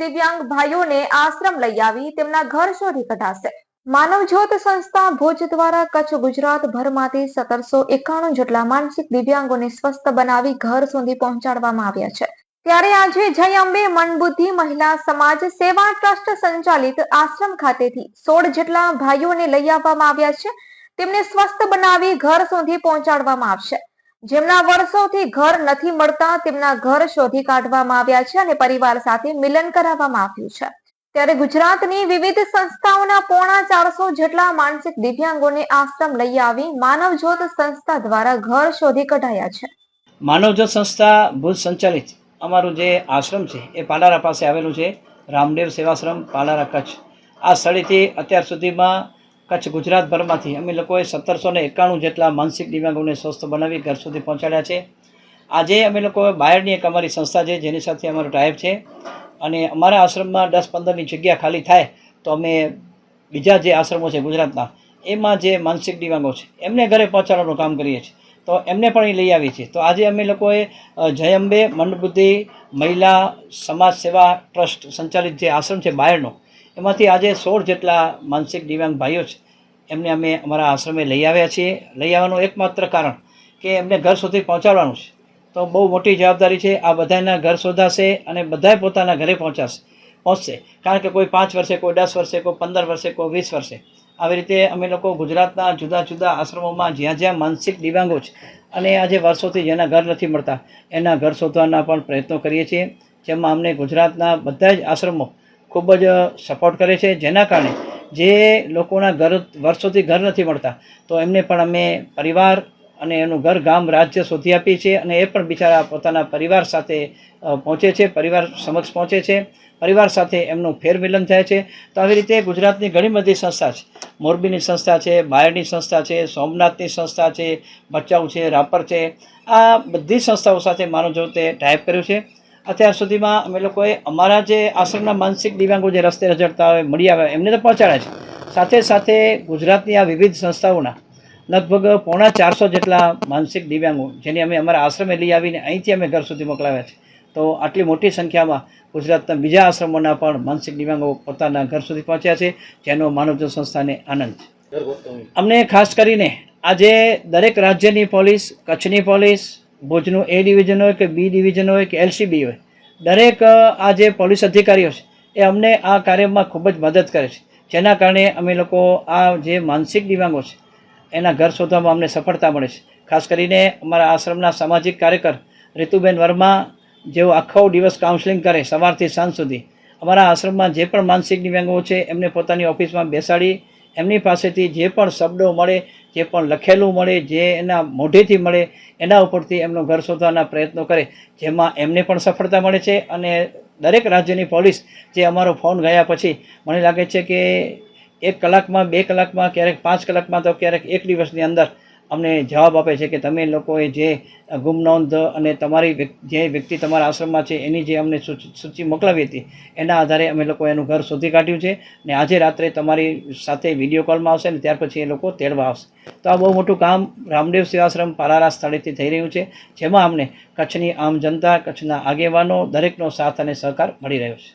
દિવ્યાંગ ભાઈઓને આશ્રમ લઈ આવી, તેમના ઘર શોધી કઢાશે. માનવજ્યોત સંસ્થા ભુજ દ્વારા કચ્છ ગુજરાત ભરમાંથી સત્તરસો એકાણું જેટલા માનસિક દિવ્યાંગોને સ્વસ્થ બનાવી ઘર સુધી પહોંચાડવામાં આવ્યા છે. ત્યારે આજે જય અંબે મનબુદ્ધિ મહિલા સમાજ સેવા ટ્રસ્ટ સંચાલિત આશ્રમ ખાતેથી સોળ જેટલા ભાઈઓને લઈ આવવામાં આવ્યા છે. તેમને સ્વસ્થ બનાવી ઘર સુધી પહોંચાડવામાં આવશે. જેમના વર્ષોથી ઘર નથી મળતા, તેમના ઘર શોધી કાઢવામાં આવ્યા છે અને પરિવાર સાથે મિલન કરાવવામાં આવ્યું છે. ત્યારે ગુજરાતની વિવિધ સંસ્થાઓના પોણા ચારસો જેટલા માનસિક દિવ્યાંગોને આશ્રમ લઈ આવી માનવજ્યોત સંસ્થા દ્વારા ઘર શોધી કઢાયા છે. માનવજ્યોત સંસ્થા ભુજ સંચાલિત અમારું જે આશ્રમ છે, એ પાલારા પાસે આવેલું છે. રામદેવ સેવાશ્રમ, પાલારા કચ્છ. આ સ્થળેથી અત્યાર સુધીમાં કચ્છ ગુજરાતભરમાંથી અમે લોકોએ સત્તરસો ને એકાણું જેટલા માનસિક દિવ્યાંગોને સ્વસ્થ બનાવી ઘર સુધી પહોંચાડ્યા છે. આજે અમે લોકો બહારની એક અમારી સંસ્થા છે, જેની સાથે અમારો ટાઈપ છે. અને અમારા આશ્રમમાં દસ પંદરની જગ્યા ખાલી થાય તો અમે બીજા જે આશ્રમો છે ગુજરાતના, એમાં જે માનસિક દિવ્યાંગો છે, એમને ઘરે પહોંચાડવાનું કામ કરીએ છીએ. તો એમને પણ એ લઈ આવીએ છીએ. તો આજે અમે લોકોએ જય અંબે મનબુદ્ધિ મહિલા સમાજ સેવા ટ્રસ્ટ સંચાલિત જે આશ્રમ છે બાયરનો એમાંથી આજે સોળ જેટલા માનસિક દિવ્યાંગ ભાઈઓ છે. એમને અમે અમારા આશ્રમે લઈ આવ્યા છીએ. લઈ આવવાનું એકમાત્ર કારણ કે એમને ઘર સુધી પહોંચાડવાનું છે. તો બહુ મોટી જવાબદારી છે. આ બધાના ઘર શોધાશે અને બધાએ પોતાના ઘરે પહોંચાશે, પહોંચશે. કારણ કે કોઈ પાંચ વર્ષે, કોઈ દસ વર્ષે, કોઈ પંદર વર્ષે, કોઈ વીસ વર્ષે. આવી રીતે અમે લોકો ગુજરાતના જુદા જુદા આશ્રમોમાં જ્યાં જ્યાં માનસિક દિવ્યાંગો છે અને આજે વર્ષોથી જેના ઘર નથી મળતા, એના ઘર શોધવાના પણ પ્રયત્નો કરીએ છીએ. જેમાં અમને ગુજરાતના બધા જ આશ્રમો ખૂબ જ સપોર્ટ કરે છે. જેના કારણે જે લોકોના ઘર વર્ષોથી ઘર નથી મળતા, તો એમને પણ અમે પરિવાર અને એનું ઘર ગામ રાજ્ય શોધી આપીએ છીએ અને એ પણ બિચારા પોતાના પરિવાર સાથે પહોંચે છે, પરિવાર સમક્ષ પહોંચે છે. પરિવાર સાથે એમનું ફેરમિલન થાય છે. તો આવી રીતે ગુજરાતની ઘણી બધી સંસ્થા છે. મોરબીની સંસ્થા છે, બાયડની સંસ્થા છે, સોમનાથની સંસ્થા છે, ભચાઉ છે, રાપર છે. આ બધી સંસ્થાઓ સાથે માનવ તે ટાઈપ કર્યું છે. અત્યાર સુધીમાં અમે લોકોએ અમારા જે આશ્રમના માનસિક દિવ્યાંગો જે રસ્તે રજડતા હોય મળી આવે એમને તો પહોંચાડ્યા છે સાથે સાથે ગુજરાતની આ વિવિધ સંસ્થાઓના લગભગ પોણા ચારસો જેટલા માનસિક દિવ્યાંગો જેને અમે અમારા આશ્રમે લઈ આવીને અહીંથી અમે ઘર સુધી મોકલાવ્યા છે. તો આટલી મોટી સંખ્યામાં ગુજરાતના બીજા આશ્રમોના પણ માનસિક દિવ્યાંગો પોતાના ઘર સુધી પહોંચ્યા છે જેનો માનવજન સંસ્થાને આનંદ છે. અમને ખાસ કરીને આજે દરેક રાજ્યની પોલીસ કચ્છની પોલીસ ભુજનું એ ડિવિઝન હોય કે બી ડિવિઝન હોય કે એલસીબી હોય, દરેક આ જે પોલીસ અધિકારીઓ છે, એ અમને આ કાર્યમાં ખૂબ જ મદદ કરે છે. જેના કારણે અમે લોકો આ જે માનસિક દિવ્યાંગો છે, એના ઘર શોધવામાં અમને સફળતા મળે છે. ખાસ કરીને અમારા આશ્રમના સામાજિક કાર્યકર રિતુબેન વર્મા, જેઓ આખો દિવસ કાઉન્સેલિંગ કરે સવારથી સાંજ સુધી, અમારા આશ્રમમાં જે પણ માનસિક દિવ્યાંગો છે, એમને પોતાની ઓફિસમાં બેસાડી એમની પાસેથી જે પણ શબ્દો મળે, જે પણ લખેલું મળે, જે એના મોઢેથી મળે, એના ઉપરથી એમનું ઘર શોધવાના પ્રયત્નો કરે, જેમાં એમને પણ સફળતા મળે છે અને દરેક રાજ્યની પોલીસ જે અમારો ફોન ગયા પછી મને લાગે છે કે એક કલાકમાં, બે કલાકમાં, ક્યારેક પાંચ કલાકમાં તો ક્યારેક એક દિવસની અંદર અમને જવાબ આપે છે કે તમે લોકોએ જે ગુમ નોંધ અને તમારી જે વ્યક્તિ તમારા આશ્રમમાં છે, એની જે અમને સૂચિ મોકલાવી હતી, એના આધારે અમે લોકો એનું ઘર શોધી કાઢ્યું છે ને આજે રાત્રે તમારી સાથે વીડિયો કોલમાં આવશે ને ત્યાર પછી એ લોકો તેડવા આવશે. તો આ બહુ મોટું કામ રામદેવ સેવાશ્રમ પારારા સ્થળેથી થઈ રહ્યું છે, જેમાં અમને કચ્છની આમ જનતા, કચ્છના આગેવાનો, દરેકનો સાથ અને સહકાર મળી રહ્યો છે.